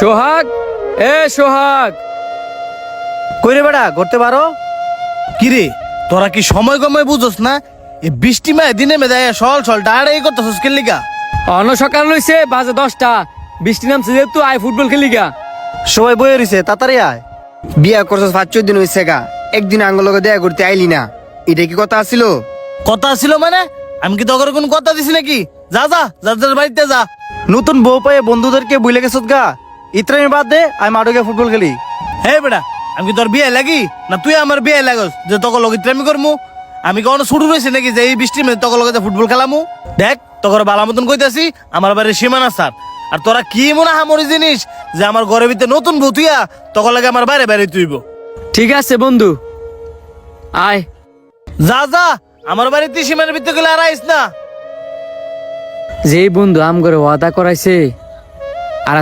সোহাগ? এ সোহাগ! কইরে বেড়া করতে পারো? কিরে তোরা কি সময় কময় বুঝোস না? এই বৃষ্টি মায় দিনে মেদে সল সল ডাড়ে এই করতেছস কে লিগা অন্য সকাল লইছে বাজে দশটা। বৃষ্টি নামছে যেহেতু আই ফুটবল খেলি গা সবাই বয়ে রইছে তাড়াতাড়ি আয়। বিয়া করছস পাঁচ চোদ্দ দিন হইছে গা। একদিন আঙ্গলকে দেয়া করতে আইলি না। এটা কি কথা আছিল? কথা ছিল মানে? আমি কি তোর কোন কথা দিছি নাকি? যা যা যার যার বাড়িতে যা। নতুন বউ পায়ে বন্ধুদেরকে বুঝলে গেছত গা। ইত্রানি বাদ দে আমি মাঠে গিয়ে ফুটবল খেলি। হে বেটা আমি কি তোর বিয়ে লাগি? না তুই আমার বিয়ে লাগস যে তোকে লগে ইত্রামি করমু? আমি কখনো শুরু রয়েছে নাকি যে এই বৃষ্টির মধ্যে তোকে লগে ফুটবল খেলামু? দেখ তোর বালা মতন কইতাছি আমার বাড়ির সীমানা স্যার। আর তোরা কি মনে হামরি জিনিস যে আমার ঘরের ভিতরে নতুন তুইয়া তোকে লাগে আমার বাইরে বাইরে তুইব? ঠিক আছে বন্ধু। আয়। যা যা আমার বাড়িতে সীমানার ভিতরে গেলে আর আইস না। যেই বন্ধু আম করে ওয়াদা করাইছে আর